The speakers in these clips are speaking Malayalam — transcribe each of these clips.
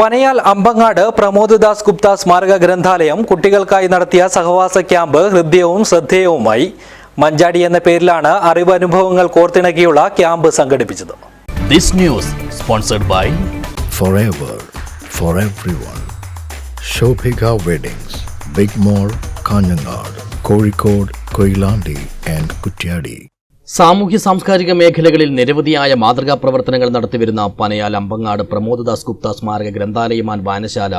പനയാൽ അമ്പങ്ങാട് പ്രമോദ്ദാസ് ഗുപ്ത സ്മാരക ഗ്രന്ഥാലയം കുട്ടികൾക്കായി നടത്തിയ സഹവാസ ക്യാമ്പ് ഹൃദ്യവും ശ്രദ്ധേയവുമായി മഞ്ചാടി എന്ന പേരിലാണ് അറിവ് അനുഭവങ്ങൾ കോർത്തിണക്കിയുള്ള ക്യാമ്പ് സംഘടിപ്പിച്ചത് This news sponsored by forever for everyone. Shobhika Weddings, Big Mall, Kanyanad, Kozhikode, Koilandi and Kutyadi. സാമൂഹ്യ സാംസ്കാരിക മേഖലകളിൽ നിരവധിയായ മാതൃകാ പ്രവർത്തനങ്ങൾ നടത്തിവരുന്ന പനയാൽ അമ്പങ്ങാട് പ്രമോദദാസ് ഗുപ്ത സ്മാരക ഗ്രന്ഥാലയമാൻ വായനശാല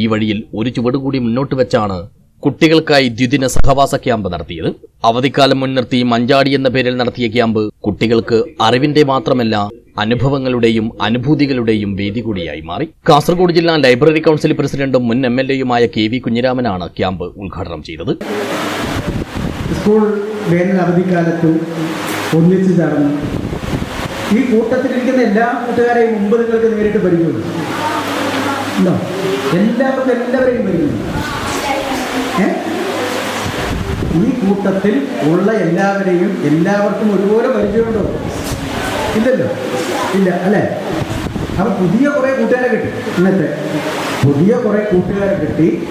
ഈ വഴിയിൽ ഒരു ചുവടുകൂടി മുന്നോട്ട് വെച്ചാണ് കുട്ടികൾക്കായി ദ്വിദിന സഹവാസ ക്യാമ്പ് നടത്തിയത്. അവധിക്കാലം മുൻനിർത്തി മഞ്ചാടി എന്ന പേരിൽ നടത്തിയ ക്യാമ്പ് കുട്ടികൾക്ക് അറിവിന്റെ മാത്രമല്ല അനുഭവങ്ങളുടെയും അനുഭൂതികളുടെയും വേദി കൂടിയായി മാറി. കാസർഗോഡ് ജില്ലാ ലൈബ്രറി കൗൺസിൽ പ്രസിഡന്റും മുൻ എം എൽ എയുമായ കെ വി കുഞ്ഞിരാമനാണ് ക്യാമ്പ് ഉദ്ഘാടനം ചെയ്തത്. സ്കൂൾ വേനൽ അവധിക്കാലത്തും ഒന്നിച്ചു ചേർന്ന് ഈ കൂട്ടത്തിലിരിക്കുന്ന എല്ലാ കൂട്ടുകാരെയും മുമ്പ് നിങ്ങൾക്ക് നേരിട്ട് പരിചയമുണ്ട്. എല്ലാവർക്കും എല്ലാവരെയും പരിചയമുണ്ട്. ഈ കൂട്ടത്തിൽ ഉള്ള എല്ലാവരെയും എല്ലാവർക്കും ഒരുപോലെ പരിചയമുണ്ടോ? ഇല്ലല്ലോ? ഇല്ല അല്ലേ? അവർ പുതിയ കുറെ കൂട്ടുകാരെ കിട്ടി. ഇന്നത്തെ പുതിയ കുറെ കൂട്ടുകാരെ കിട്ടി.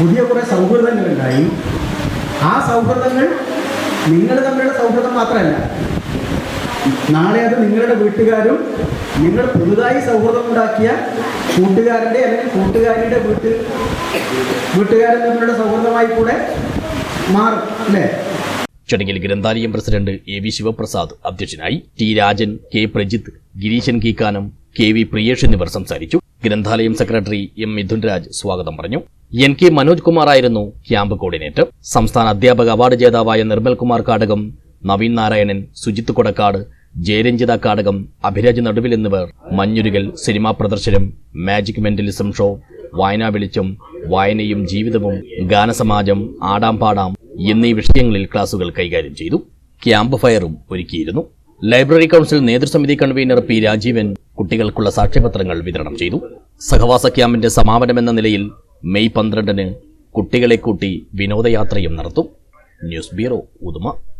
പുതിയ കുറേ സൗഹൃദങ്ങളുണ്ടായി. ആ സൗഹൃദങ്ങൾ നിങ്ങൾ തമ്മിലുള്ള സൗഹൃദം മാത്രമല്ല. നാളെ അത് നിങ്ങളുടെ വീട്ടുകാരും നിങ്ങൾ പുതുതായി സൗഹൃദം ഉണ്ടാക്കിയ കൂട്ടുകാരന്റെ അല്ലെങ്കിൽ കൂട്ടുകാരിയുടെ വീട്ടിൽ വീട്ടുകാരൻ തമ്മിലുള്ള സൗഹൃദമായി കൂടെ മാറും അല്ലേ? ചടങ്ങിൽ ഗ്രന്ഥാലയം പ്രസിഡന്റ് എ വി ശിവപ്രസാദ് അധ്യക്ഷനായി T Rajan K Prajith Gireeshan Keekkanam K V Priyesh എന്നിവർ സംസാരിച്ചു. ഗ്രന്ഥാലയം സെക്രട്ടറി എം മിഥുൻ രാജ് സ്വാഗതം പറഞ്ഞു. എൻ കെ മനോജ് കുമാറായിരുന്നു ക്യാമ്പ് കോർഡിനേറ്റർ. സംസ്ഥാന അധ്യാപക അവാർഡ് ജേതാവായ നിർമ്മൽ കുമാർ കാടകം നവീൻ നാരായണൻ സുജിത്ത് കൊടക്കാട് ജയരഞ്ജിത കാടകം അഭിരാജ് നടുവിൽ എന്നിവർ. മഞ്ഞുരുകൽ സിനിമാ പ്രദർശനം മാജിക് മെന്റലിസം ഷോ വായനാ വെളിച്ചം വായനയും ജീവിതവും ഗാനസമാജം ആടാം പാടാം എന്നീ വിഷയങ്ങളിൽ ക്ലാസുകൾ കൈകാര്യം ചെയ്തു. ക്യാമ്പ് ഫയറും ഒരുക്കിയിരുന്നു. ലൈബ്രറി കൗൺസിൽ നേതൃസമിതി കൺവീനർ പി രാജീവൻ കുട്ടികൾക്കുള്ള സാക്ഷ്യപത്രങ്ങൾ വിതരണം ചെയ്തു. സഹവാസ ക്യാമ്പിന്റെ സമാപനമെന്ന നിലയിൽ മെയ് പന്ത്രണ്ടിന് കുട്ടികളെ കൂട്ടി വിനോദയാത്രയും നടത്തും. News bureau Uduma.